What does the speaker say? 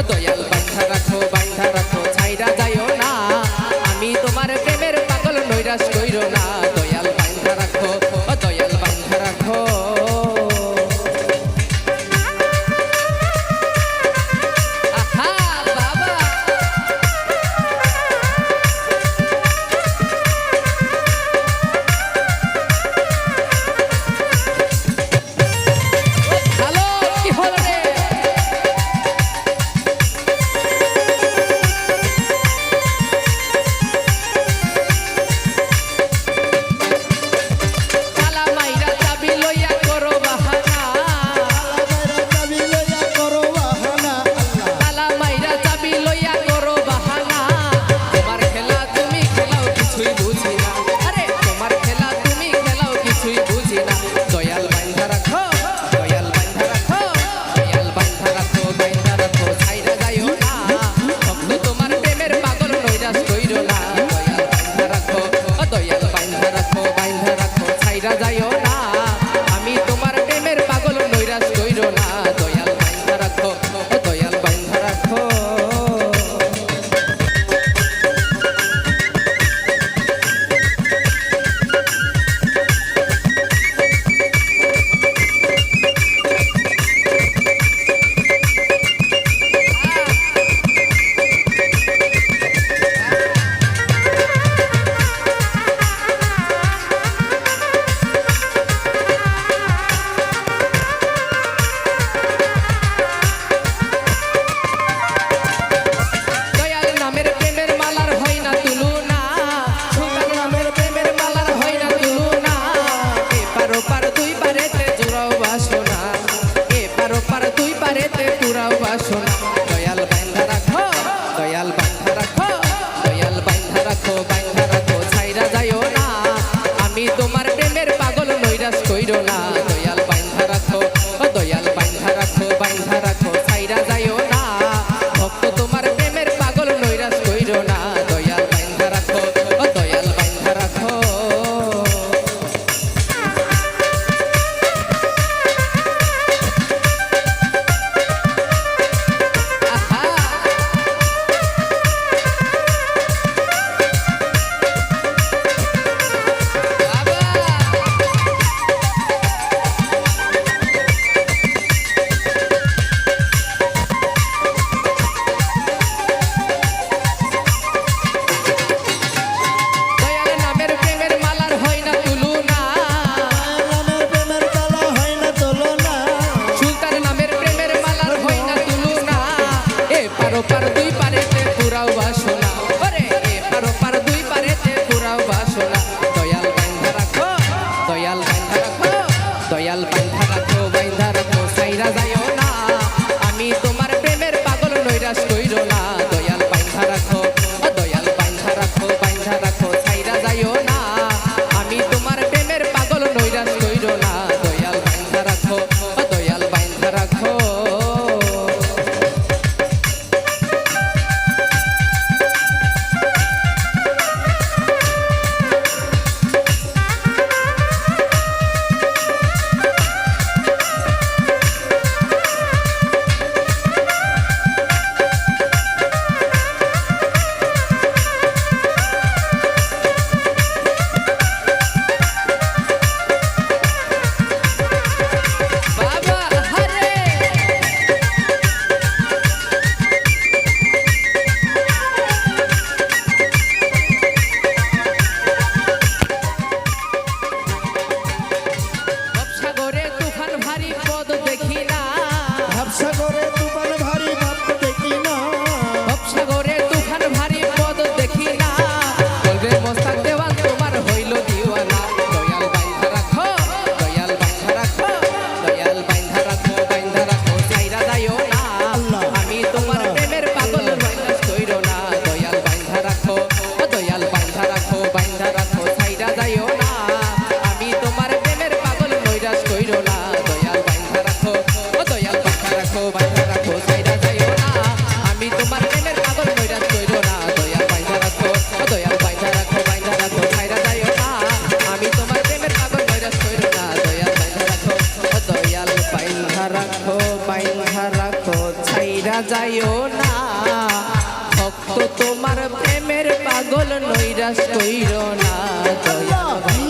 Otoya, তো ছাইরা যাইও না। ভক্ত তোমার প্রেমের পাগল নৈরাস কইর না। আচ্ছা, আচ্ছা।